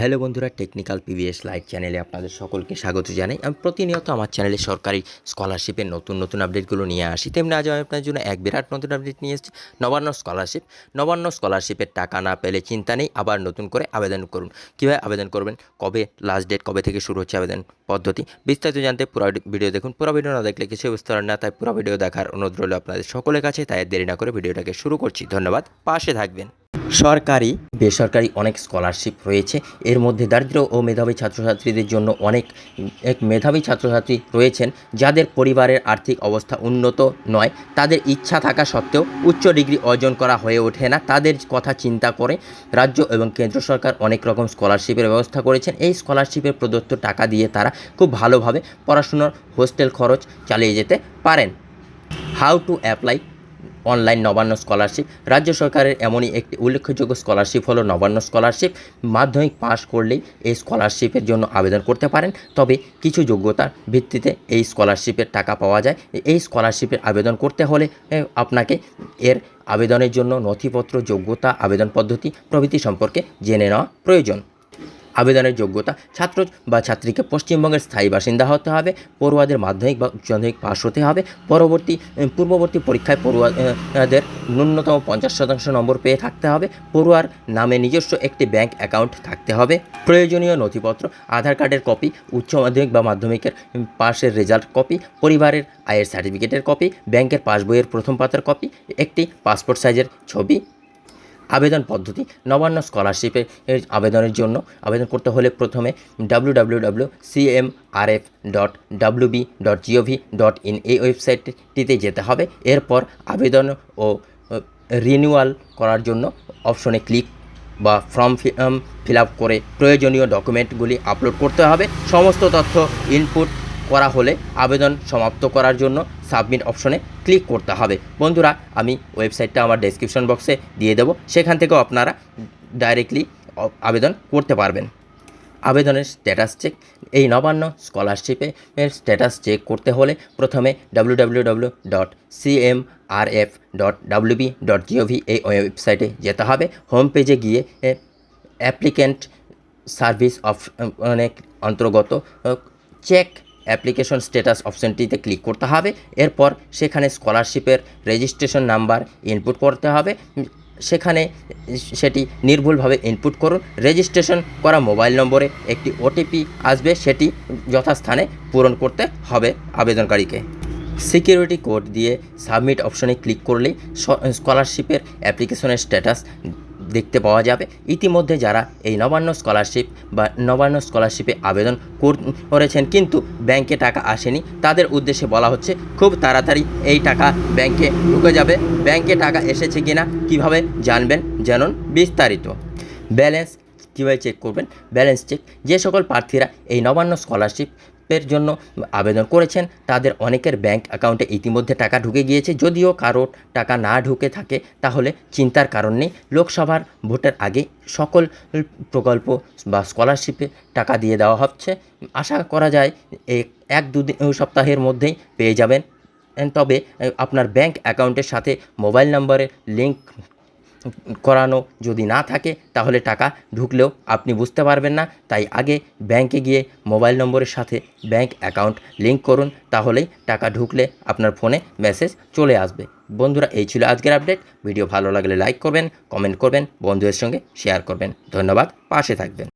Hello বন্ধুরা, technical PVS live চ্যানেলে আপনাদের সকলকে স্বাগত জানাই। আমি প্রতিনিয়ত আমার চ্যানেলে সরকারি স্কলারশিপের নতুন নতুন আপডেটগুলো নিয়ে আসি। তেমনি আজ আমি আপনার জন্য এক বিরাট নতুন আপডেট নিয়ে এসেছি, নবান্ন স্কলারশিপ। নবান্ন স্কলারশিপের টাকা না পেলে চিন্তা নেই, আবার নতুন করে আবেদন করুন। কীভাবে আবেদন করবেন? কবে? লাস্ট ডেট কবে থেকে শুরু হচ্ছে আবেদন পদ্ধতি? বিস্তারিত জানতে পুরো ভিডিও দেখুন। পুরো ভিডিও না দেখলে কিছু বুঝতে পারেন না, তাই পুরো ভিডিও দেখার অনুরোধ রইল আপনাদের সকলের কাছে, তাই দেরি না করে ভিডিওটাকে শুরু করছি। ধন্যবাদ, পাশে থাকবেন। সরকারি, বেসরকারি অনেক স্কলারশিপ রয়েছে। এর মধ্যে দারিদ্র ও মেধাবী ছাত্রছাত্রীদের জন্য অনেক, এক মেধাবী ছাত্রছাত্রী রয়েছেন, যাদের পরিবারের আর্থিক অবস্থা উন্নত নয়। তাদের ইচ্ছা থাকা সত্ত্বেও উচ্চ ডিগ্রি অর্জন করা হয়ে ওঠে না। তাদের কথা চিন্তা করে রাজ্য এবং কেন্দ্র সরকার অনেক রকম স্কলারশিপের ব্যবস্থা করেছেন। এই স্কলারশিপের প্রদত্ত টাকা দিয়ে তারা খুব ভালোভাবে পড়াশুনোর হোস্টেল খরচ চালিয়ে যেতে পারেন। How to apply online Nabanna scholarship. রাজ্য সরকারের এমনই একটি উল্লেখযোগ্য স্কলারশিপ হলো নবান্ন স্কলারশিপ। মাধ্যমিক পাশ করলেই এই স্কলারশিপের জন্য আবেদন করতে পারেন। তবে কিছু যোগ্যতার ভিত্তিতে এই স্কলারশিপের টাকা পাওয়া যায়। এই স্কলারশিপের আবেদন করতে হলে আপনাকে এর আবেদনের জন্য নথিপত্র, যোগ্যতা, আবেদন পদ্ধতি প্রভৃতি সম্পর্কে জেনে নেওয়া প্রয়োজন। আবেদনের যোগ্যতা ছাত্র বা ছাত্রীকে পশ্চিমবঙ্গের স্থায়ী বাসিন্দা হতে হবে, পড়ুয়াদের মাধ্যমিক বা উচ্চ মাধ্যমিক পাশ হতে হবে, পরবর্তী পূর্ববর্তী পরীক্ষায় পড়ুয়াদের ন্যূনতম পঞ্চাশ শতাংশ নম্বর পেয়ে থাকতে হবে, পড়ুয়ার নামে নিজস্ব একটি ব্যাংক অ্যাকাউন্ট থাকতে হবে, প্রয়োজনীয় নথিপত্র, আধার কার্ডের কপি, উচ্চ মাধ্যমিক বা মাধ্যমিকের পাশের রেজাল্ট কপি, পরিবারের আয়ের সার্টিফিকেটের কপি, ব্যাংকের পাসবইয়ের প্রথম পাতার কপি, একটি পাসপোর্ট সাইজের ছবি আবেদন পদ্ধতি, নবান্ন স্কলারশিপে আবেদনের জন্য আবেদন করতে হলে প্রথমে W W W CMRF dot W B dot GOV dot in এই ওয়েবসাইটটিতে যেতে হবে। এরপর আবেদন ও রিনিউয়াল করার জন্য অপশনে ক্লিক বা ফর্ম ফিল আপ করে প্রয়োজনীয় ডকুমেন্টগুলি আপলোড করতে হবে। সমস্ত তথ্য ইনপুট করা হলে আবেদন সমাপ্ত করার জন্য সাবমিট অপশনে ক্লিক করতে হবে। বন্ধুরা, আমি ওয়েবসাইটটা আমার ডেসক্রিপশন বক্সে দিয়ে দেবো। সেখান থেকেও আপনারা ডাইরেক্টলি আবেদন করতে পারবেন। আবেদনের স্ট্যাটাস চেক এই নবান্ন স্কলারশিপে স্ট্যাটাস চেক করতে হলে প্রথমে W dot CM R F dot WB dot GOV এই ওয়েবসাইটে যেতে হবে। হোম পেজে গিয়ে অ্যাপ্লিক্যান্ট সার্ভিস অফ অনেক অন্তর্গত চেক অ্যাপ্লিকেশন স্ট্যাটাস অপশনটিতে ক্লিক করতে হবে। এরপর সেখানে স্কলারশিপের রেজিস্ট্রেশন নাম্বার ইনপুট করতে হবে। সেখানে সেটি নির্ভুলভাবে ইনপুট করুন। রেজিস্ট্রেশন করা মোবাইল নম্বরে একটি ওটিপি আসবে। সেটি যথাস্থানে পূরণ করতে হবে আবেদনকারীকে। সিকিউরিটি কোড দিয়ে সাবমিট অপশনে ক্লিক করলেই স্কলারশিপের অ্যাপ্লিকেশনের স্ট্যাটাস দেখতে পাওয়া যাবে। ইতিমধ্যে যারা এই নবান্ন স্কলারশিপ বা নবান্ন স্কলারশিপে আবেদন কর- করেছেন কিন্তু ব্যাংকে টাকা আসেনি, তাদের উদ্দেশ্যে বলা হচ্ছে খুব তাড়াতাড়ি এই টাকা ব্যাংকে ঢুকে যাবে। ব্যাংকে টাকা এসেছে কিনা কীভাবে জানবেন? জানুন বিস্তারিত। ব্যালেন্স কীভাবে চেক করবেন? ব্যালেন্স চেক যে সকল প্রার্থীরা এই নবান্ন স্কলারশিপের জন্য আবেদন করেছেন, তাদের অনেকের ব্যাংক অ্যাকাউন্টে ইতিমধ্যে টাকা ঢুকে গিয়েছে। যদিও কারোর টাকা না ঢুকে থাকে, তাহলে চিন্তার কারণ নেই। লোকসভার ভোটের আগে সকল প্রকল্প বা স্কলারশিপে টাকা দিয়ে দেওয়া হচ্ছে। আশা করা যায় এক দু সপ্তাহের মধ্যেই পেয়ে যাবেন। তবে আপনার ব্যাংক অ্যাকাউন্টের সাথে মোবাইল নম্বরের লিঙ্ক করানো যদি না থাকে, তাহলে টাকা ঢুকলেও আপনি বুঝতে পারবেন না। তাই আগে ব্যাংকে গিয়ে মোবাইল নম্বরের সাথে ব্যাংক অ্যাকাউন্ট লিঙ্ক করুন, তাহলেই টাকা ঢুকলে আপনার ফোনে মেসেজ চলে আসবে। বন্ধুরা, এই ছিল আজকের আপডেট ভিডিও ভালো লাগলে লাইক করবেন কমেন্ট করবেন, বন্ধুদের সঙ্গে শেয়ার করবেন। ধন্যবাদ, পাশে থাকবেন।